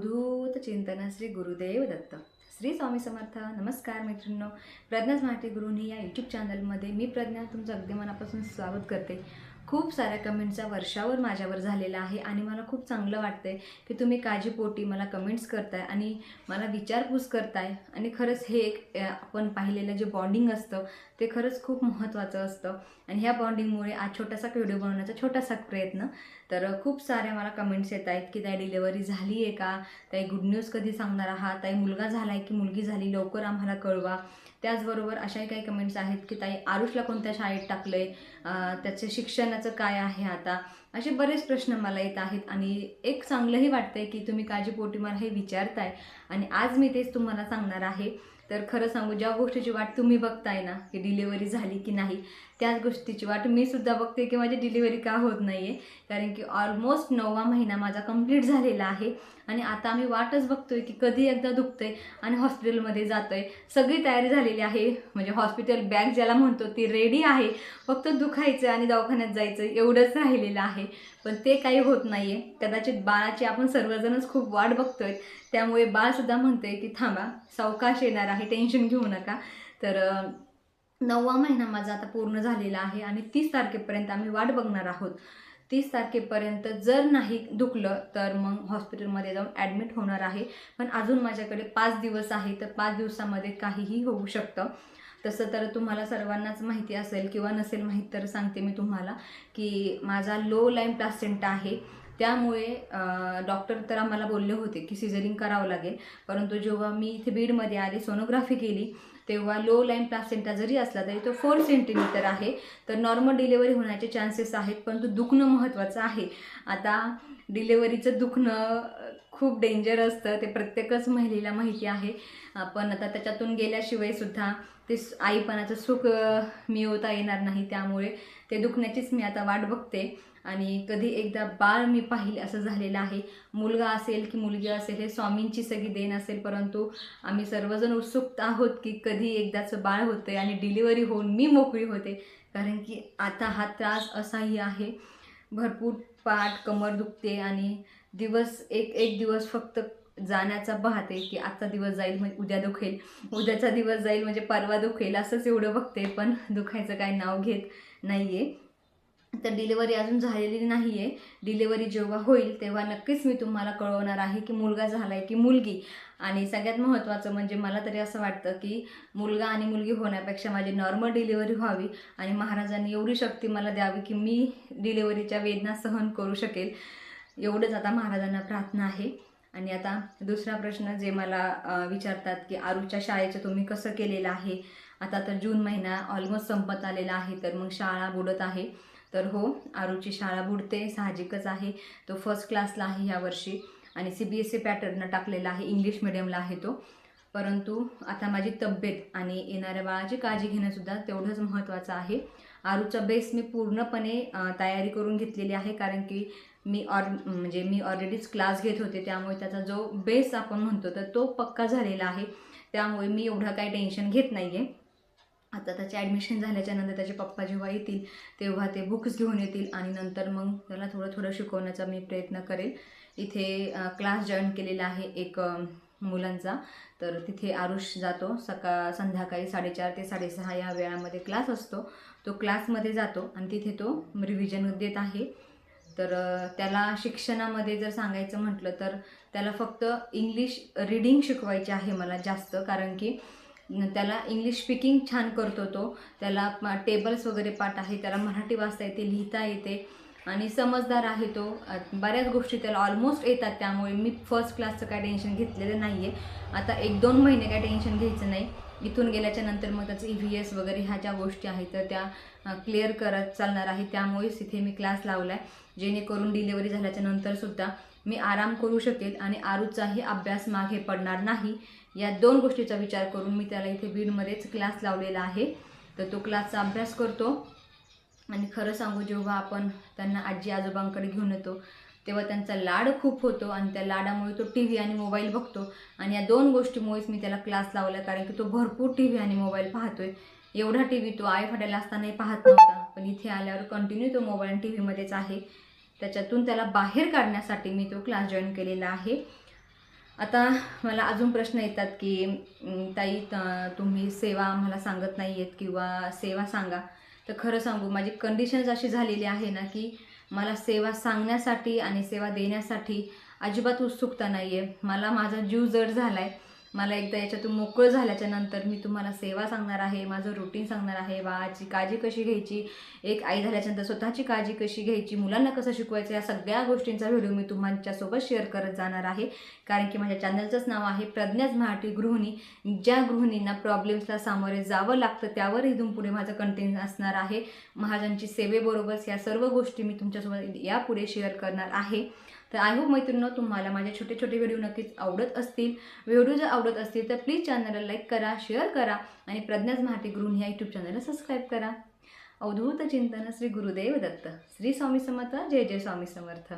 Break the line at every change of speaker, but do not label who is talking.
अवधूत चिंतन श्री गुरुदेव दत्त. श्री स्वामी समर्थ नमस्कार मित्रांनो. प्रज्ञा स्मार्टी गुरुनी या यूट्यूब चॅनलमध्ये मी प्रज्ञा तुमचं अगदी मनापासून स्वागत करते. खूप साऱ्या कमेंट्सचा वर्षावर माझ्यावर झालेला आहे आणि मला खूप चांगलं वाटतंय की तुम्ही काळजीपोटी मला कमेंट्स करताय आणि मला विचारपूस करताय. आणि खरंच हे एक आपण पाहिलेलं जे बॉन्डिंग असतं ते खरंच खूप महत्त्वाचं असतं. आणि ह्या बॉन्डिंगमुळे आज छोटासा व्हिडिओ बनवण्याचा छोटासा प्रयत्न. तर खूप साऱ्या मला कमेंट्स येत आहेत की ताई डिलेवरी झाली आहे का? ताई गुड न्यूज कधी सांगणार आहात? ताई मुलगा झाला आहे की मुलगी झाली? लवकर आम्हाला कळवा. त्याचबरोबर अशाही काही कमेंट्स आहेत की ताई आरुषला कोणत्या शाळेत टाकलं आहे त्याचं शिक्षणाचं काय आहे आता? असे बरेच प्रश्न मला येत आहेत आणि एक चांगलंही वाटतंय की तुम्ही काळजीपोटी मला हे विचारताय. आणि आज मी तेच तुम्हाला सांगणार आहे. तर खरं सांगू ज्या गोष्टीची वाट तुम्ही बघताय ना की डिलिव्हरी झाली की नाही त्याच गोष्टीची वाट मी सुद्धा बघते की माझी डिलिव्हरी का होत नाही आहे कारण की ऑलमोस्ट नववा महिना माझा कंप्लीट झालेला आहे. आणि आता आम्ही वाटच बघतोय की कधी एकदा दुखतंय आणि हॉस्पिटलमध्ये जातोय. सगळी तयारी झालेली आहे. म्हणजे हॉस्पिटल बॅग ज्याला म्हणतो ती रेडी आहे. फक्त दुखायचं आणि दवाखान्यात जायचं एवढंच राहिलेलं आहे. पण ते काही होत नाही आहे कदाचित बाळाची आपण सर्वजणच खूप वाट बघतोय. त्यामुळे बाळसुद्धा म्हणते की थांबा सावकाश येणार आहे टेन्शन घेऊ नका. तर नववा महिना माझा आता पूर्ण झालेला आहे आणि तीस तारखेपर्यंत आम्ही वाट बघणार आहोत. तीस तारखेपर्यंत जर नाही दुखलं तर मग हॉस्पिटलमध्ये जाऊन ॲडमिट होणार आहे. पण अजून माझ्याकडे पाच दिवस आहे तर पाच दिवसामध्ये काहीही होऊ शकतं. तसं तर तुम्हाला सर्वांनाच माहिती असेल किंवा नसेल माहीत तर सांगते मी तुम्हाला की माझा लो लाईन प्लासेंटा आहे. त्यामुळे डॉक्टर तर आम्हाला बोलले होते की सिझरिंग करावं लागेल. परंतु जेव्हा मी इथे बीडमध्ये आले सोनोग्राफी केली तेव्हा लो लाईन प्लासेंटा जरी असला तरी तो फोर सेंटीमीटर आहे. तर नॉर्मल डिलेवरी होण्याचे चान्सेस आहेत परंतु दुखणं महत्त्वाचं आहे. आता डिलेवरीचं दुखणं खूप डेंजर असतं. ते प्रत्येकच महिलेला माहिती आहे. पण आता त्याच्यातून गेल्याशिवाय सुद्धा ते आईपणाचं सुख मिळवता येणार नाही. त्यामुळे ते दुखण्याचीच मी आता वाट बघते. आणि कधी एकदा बाळ मी पाहिल असं झालेलं आहे. मुलगा असेल की मुलगी असेल हे स्वामींची सगळी देण असेल परंतु आम्ही सर्वजण उत्सुक आहोत की कधी एकदाचं बाळ होतंय आणि डिलिव्हरी होऊन मी मोकळी होते. कारण की आता हा त्रास असाही आहे. भरपूर पाठ कमर दुखते आणि दिवस एक एक दिवस फक्त जाण्याचा पाहते की आजचा दिवस जाईल म्हणजे उद्या दुखेल. उद्याचा दिवस जाईल म्हणजे परवा दुखेल असंच एवढं बघते पण दुखायचं काय नाव घेत नाही आहे तर डिलिव्हरी अजून झालेली नाही आहे डिलिव्हरी जेव्हा होईल तेव्हा नक्कीच मी तुम्हाला कळवणार आहे की मुलगा झाला आहे की मुलगी. आणि सगळ्यात महत्त्वाचं म्हणजे मला तरी असं वाटतं की मुलगा आणि मुलगी होण्यापेक्षा माझी नॉर्मल डिलिव्हरी व्हावी आणि महाराजांनी एवढी शक्ती मला द्यावी की मी डिलिव्हरीच्या वेदना सहन करू शकेल. एवढंच आता महाराजांना प्रार्थना आहे. आणि आता दुसरा प्रश्न जे मला विचारतात की आरूच्या शाळेचं तुम्ही कसं केलेलं आहे? आता तर जून महिना ऑलमोस्ट संपत आलेला आहे तर मग शाळा बुडत आहे. तर हो आरूची शाळा बुडते साहजिकच आहे. तो फर्स्ट क्लासला आहे यावर्षी आणि सी बी एस सी पॅटर्ननं टाकलेला आहे इंग्लिश मिडियमला आहे तो. परंतु आता माझी तब्येत आणि येणाऱ्या बाळाची काळजी घेणंसुद्धा तेवढंच महत्त्वाचं आहे. आरूचा बेस मी पूर्णपणे तयारी करून घेतलेली आहे कारण की मी ऑर म्हणजे मी ऑलरेडीच क्लास घेत होते. त्यामुळे त्याचा जो बेस आपण म्हणतो तर तो पक्का झालेला आहे. त्यामुळे मी एवढं काही टेन्शन घेत नाही आहे आता त्याचे ॲडमिशन झाल्याच्यानंतर त्याचे पप्पा जेव्हा येतील तेव्हा ते बुक्स घेऊन येतील आणि नंतर मग त्याला थोडं थोडं शिकवण्याचा मी प्रयत्न करेल. इथे क्लास जॉईन केलेला आहे एक मुलांचा. तर तिथे आरुष जातो. सकाळ संध्याकाळी साडेचार ते साडेसहा या वेळामध्ये क्लास असतो. तो क्लासमध्ये जातो आणि तिथे तो रिव्हिजन देत आहे. तर त्याला शिक्षणामध्ये जर सांगायचं म्हटलं तर त्याला फक्त इंग्लिश रीडिंग शिकवायची आहे मला जास्त. कारण की त्याला इंग्लिश स्पीकिंग छान करतो तो. त्याला टेबल्स वगैरे पाठ आहे. त्याला मराठी वाचता येते लिहिता येते. आणि समजदार आहे तो. बऱ्याच गोष्टी त्याला ऑलमोस्ट येतात त्यामुळे मी फर्स्ट क्लासचं काय टेन्शन घेतलेलं नाही आहे आता एक दोन महिने काय टेन्शन घ्यायचं नाही. इथून गेल्याच्यानंतर मग त्याचं ई व्ही एस वगैरे ह्या ज्या गोष्टी आहेत तर त्या क्लिअर करत चालणार आहे. त्यामुळेच इथे मी क्लास लावला आहे जेणेकरून डिलिव्हरी झाल्याच्या नंतरसुद्धा मी आराम करू शकेल आणि आरूचाही अभ्यास मागे पडणार नाही. या दोन गोष्टीचा विचार करून मी त्याला इथे बीडमध्येच क्लास लावलेला आहे. तर तो क्लासचा अभ्यास करतो. आणि खरं सांगू जेव्हा आपण त्यांना आजी आजोबांकडे घेऊन येतो तेव्हा त्यांचा लाड खूप होतो आणि त्या लाडामुळे तो टी व्ही आणि मोबाईल बघतो. आणि या दोन गोष्टीमुळेच मी त्याला क्लास लावला कारण की तो भरपूर टी व्ही आणि मोबाईल पाहतोय. एवढा टी व्ही तो आई फाट्याला असतानाही पाहत नव्हता पण इथे आल्यावर कंटिन्यू तो मोबाईल आणि टी व्हीमध्येच आहे. त्याच्यातून त्याला बाहेर काढण्यासाठी मी तो क्लास जॉईन केलेला आहे. आता मला अजून प्रश्न येतात की ताई तुम्ही सेवा आम्हाला सांगत नाही आहेत किंवा सेवा सांगा. तर खरं सांगू माझी कंडिशन्स अशी झालेली आहे ना की मला सेवा सांगण्यासाठी आणि सेवा देण्यासाठी अजिबात उत्सुकता नाही आहे मला माझा जीव जड झाला आहे मला एकदा याच्यातून मोकळं झाल्याच्यानंतर मी तुम्हाला सेवा सांगणार आहे माझं रुटीन सांगणार आहे. बाळाची काळजी कशी घ्यायची? एक आई झाल्याच्यानंतर स्वतःची काळजी कशी घ्यायची? मुलांना कसं शिकवायचं? या सगळ्या गोष्टींचा व्हिडिओ मी तुमच्यासोबत शेअर करत जाणार आहे. कारण की माझ्या चॅनलचंच नाव आहे प्रज्ञाच मराठी गृहिणी. ज्या गृहिणींना प्रॉब्लेम्सला सामोरे जावं लागतं त्यावर इथून पुढे माझं कंटेंट असणार आहे. महाजनची सेवेबरोबरच या सर्व गोष्टी मी तुमच्यासोबत यापुढे शेअर करणार आहे. तर आय होप मैत्रिणं तुम्हाला माझे छोटे छोटे व्हिडिओ नक्कीच आवडत असतील. व्हिडिओ जर आवडत असतील तर प्लीज चॅनलला लाईक करा शेअर करा आणि प्रज्ञाच मराठी गुरुन या यूट्यूब चॅनलला सबस्क्राईब करा. अवधूत चिंतन श्री गुरुदेव दत्त. श्री स्वामी समर्थ. जय जय स्वामी समर्थ.